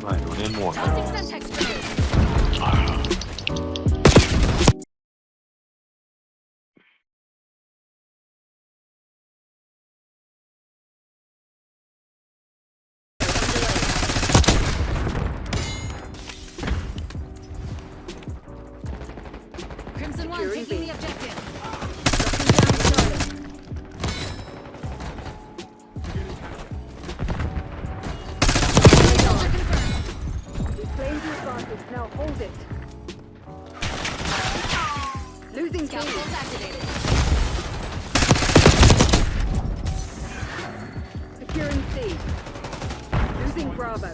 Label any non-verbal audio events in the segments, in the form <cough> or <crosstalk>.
考えるよねもう。Now hold it. Losing Scout activated. Securing C. Losing Bravo.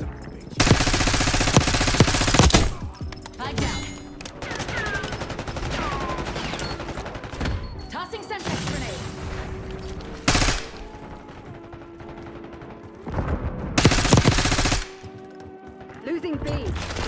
Losing B.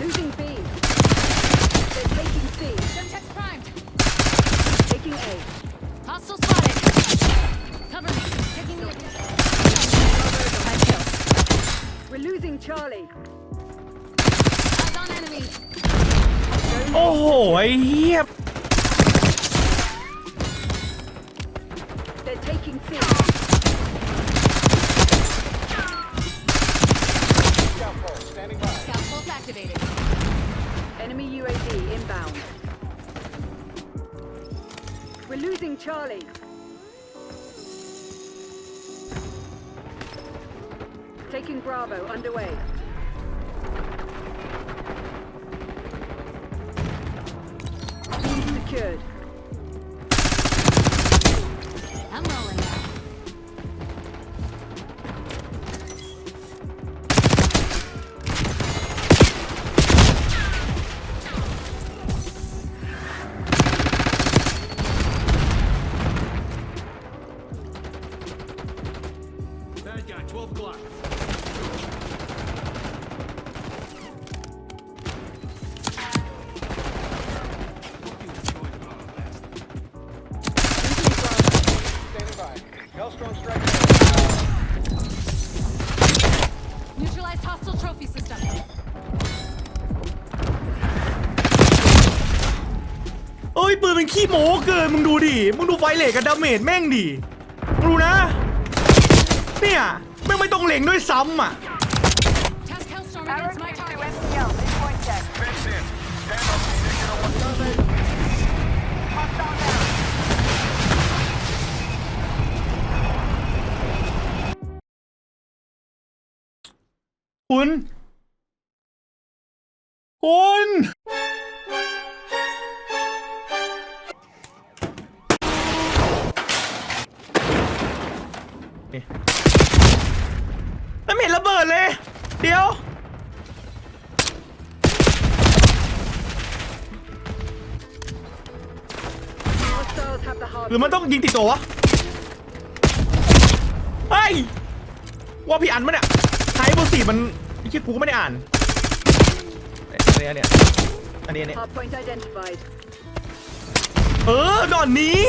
Losing B. taking C. primed. Taking A. Hostile spotted. Cover me. Taking We're losing Charlie. on enemy. Oh, I yep. Taking C. Scout pulse activated. Enemy UAV inbound. We're losing Charlie. Taking Bravo underway. Need secured. โมเกินมึงดูดิ มึงดูไฟเหล็กกับดาเมจแม่งดิมึงดูนะ เนี่ยแม่งไม่ต้องเล็งด้วยซ้ำอ่ะ คุณ โอ e ยเดี๋ยว หรือมันต้องยิงติดตัววะเฮ้ยว่าพี่อันมันเนี่ยไทยบนสีมันไอ้เชี่กูก็ไม่ได้อ่านันี่เนี่ย อันนี้เนี่ยเออตอนนี้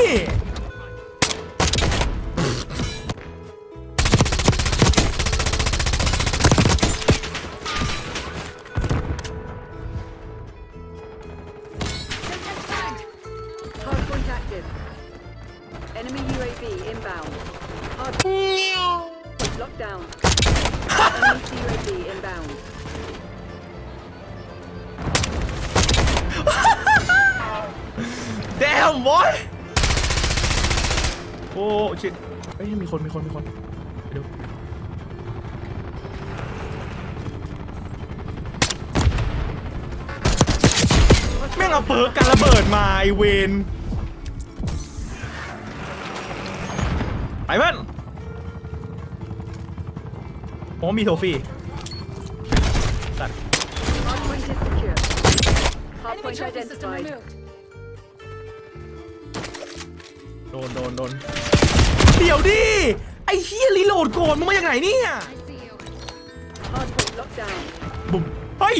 คนมีคน มีคนไปดูแม่งเอาเปิร์กการระเบิดมา ไอเวนไปเพื่อนผมมีโทฟี่สัตว์โดน โดนโดนเดี๋ยวดิ ไอ้เฮียรีโหลดก่อนมึงมาจากไหนเนี่ยบุ๊มเฮ้ย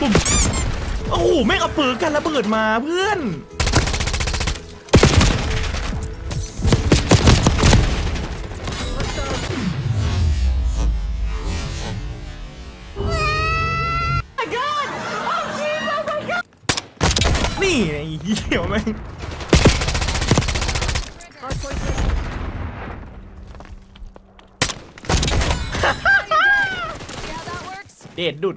บุ๊มโอ้โห แม่งเอาปืนกันระเบิดมาเพื่อน่ไอเหี้ยแม่งเดดดุด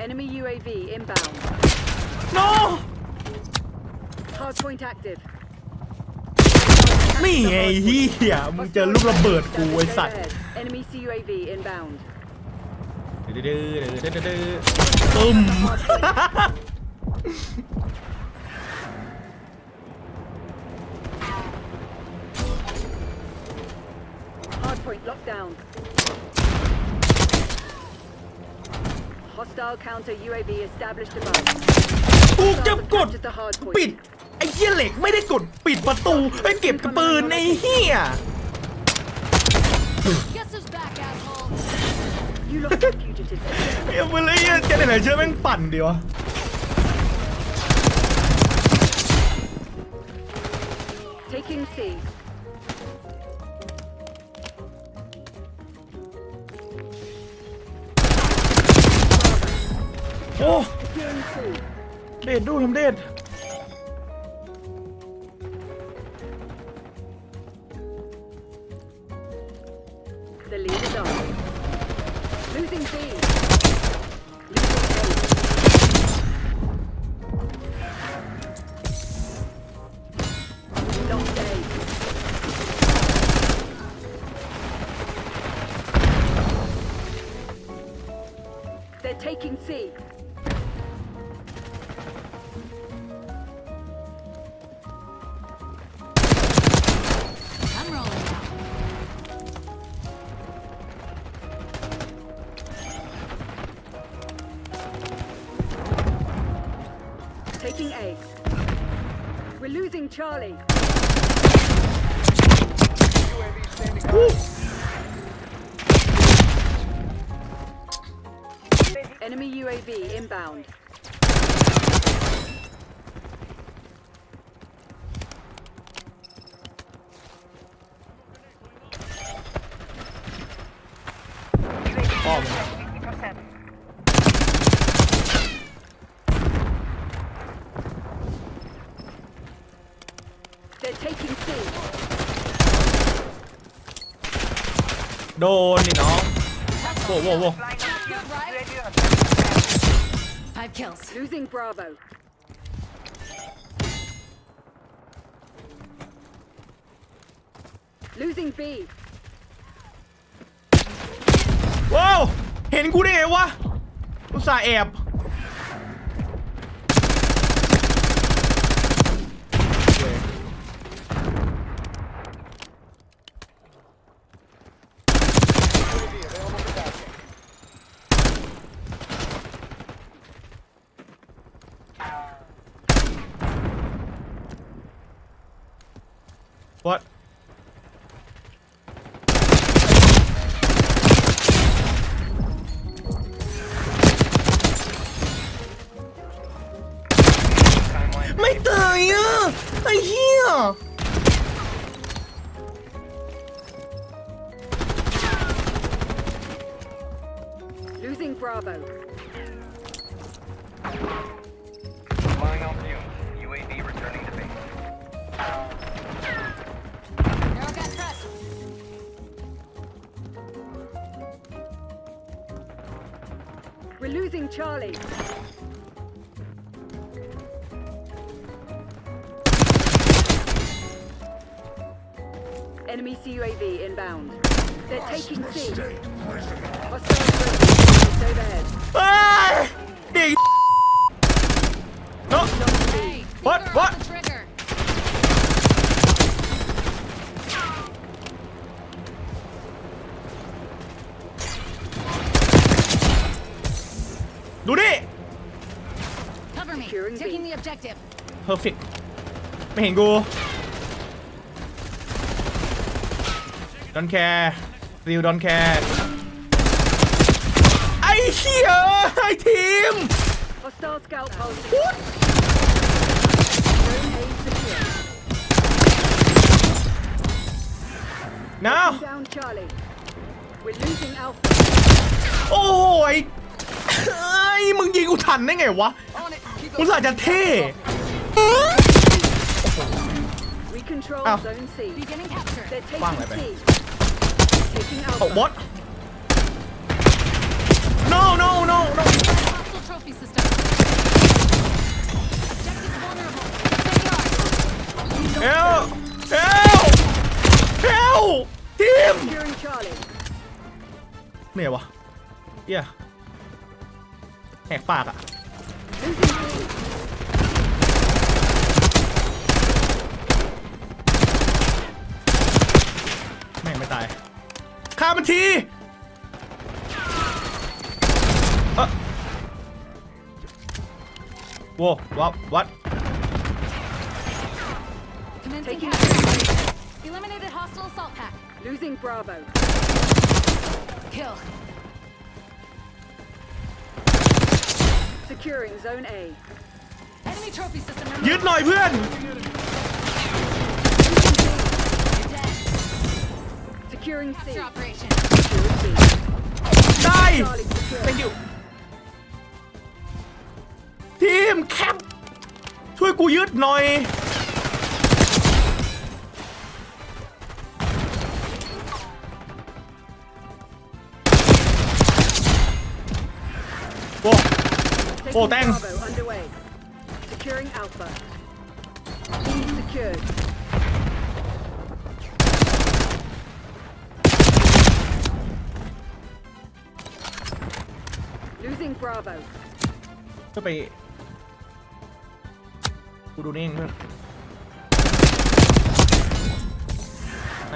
Enemy UAV inbound. No! Hardpoint active. นี่ไงเฮียมึงเจอลูกระเบิดกูไอสัตว์ Enemy CUAV inbound. ดื้อดื้อดื้อดื้อตึม Hardpoint locked h ปูจะกดปิดไอ้เหี้ยเหล็กไม่ได้กดปิดประตูไอ้เก็บกระปืนไอ้เหี้ยเอ็มเลยเจ๊ไหนเจ๊แม่งปั่นเดียวะเทคิงซโอ้เดดดูทำเดด Charlie. Enemy UAV inbound. Oh, โดนนี่น้องโว้โว้โว้ l o s i n g b r o ว้าวเห็นกูได้ไงวะอุตส่าห์แอบ right here! Losing Bravo. Flying on fumes. UAV returning to base. We're losing Charlie. Enemy CUAV inbound. They're taking C. Ah! No! <laughs> what? What? Cover me. Taking the objective. Perfect. Mango. ดอนแคร์ริวดอนแคร์ไอ้เขี้ยไอ้ทีมน้าโอ้ยไอ้มึงยิงกูทันได้ไงวะกูสายจะเท่ control อ้าว zone C. Beginning capture. They're taking vậy. C. Taking ต Oh what? no no no no Hostile trophy system. Objective vulnerable. Take yard. You don't เอล know. เอลเอลทีมทีโว้วับวัด uh. Commencing capture. Eliminated hostile assault pack. Losing Bravo. Kill. Securing Zone A. Enemy trophy system. ยึด removed. หน่อยเพื่อน Securing C. Operation. Securing B. ได้ Solid secure. ไปอยู่ทีมแคปช่วยกูยืดหน่อยโอ้ Taking Oh, thanks. Bravo underway. Securing Alpha. B secured. Losing Bravo. เพไปกูดูนี่เองเพื่อนไ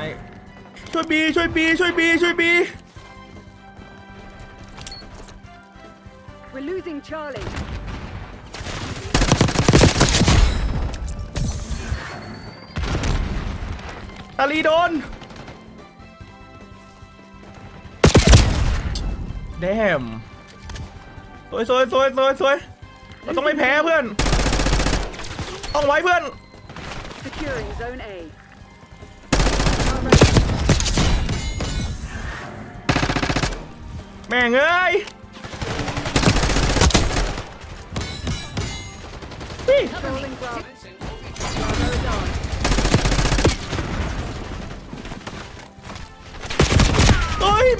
ช่วยบี ช่วยบี ช่วยบี ช่วยบี We're losing Charlie. ตาลีโดนแดมวยสวยสวยสวยสวยเราต้องไม่แพ้เพื่อน ต้องไว้เพื่อน แม่งเอ้ยเฮ้ยม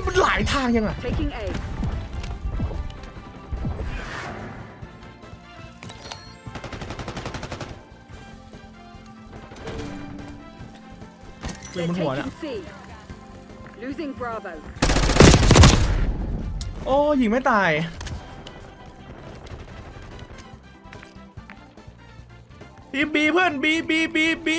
ันหลายทางยังอ่ะลืนบนหัวน่โอ้ยิงไม่ตายบีบีเพื่อนบีบีบีบี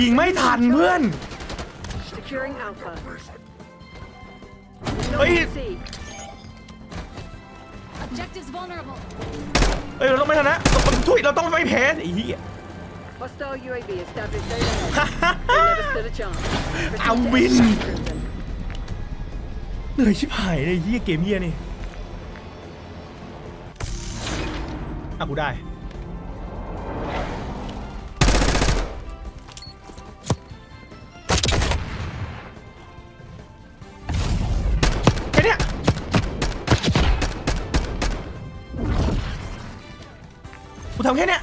ยิงไม่ทัน เพื่อน Securing Alpha. No Wait. C. Objectives vulnerable. เอ้ย เราต้องไม่ชนะทุย เราต้องไม่แพ้ไอ้เหี้ย Hostile UAV established data. ahead. They never stood a chance. Protect I'll win. and shoot them. เหนื่อยชิบหายเลยไอ้เหี้ยเกมเหี้ยนี่ อ่ะกูได้ทำแค่เนี้ย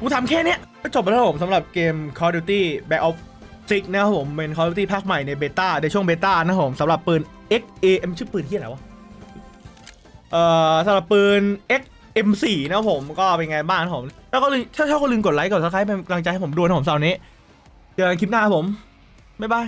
กูทำแค่เนี้ย ก็จบไปแล้วผมสำหรับเกม Call of Duty Black Ops 6นะครับผมเป็น Call of Duty ภาคใหม่ในเบต้าในช่วงเบต้านะครับผม สำหรับปืน XAM ชื่อปืนที่อะไรวะ เอ่อสำหรับปืน XM4 นะครับผม ก็เป็นไงบ้างนะครับผม แล้วก็ลืมถ้าชอบก็ลืมกดไลค์กดซับสไครป์เป็นกำลังใจให้ผมด้วยนะครับผมเสาร์นี้เจอกันคลิปหน้าครับผม บ๊ายบาย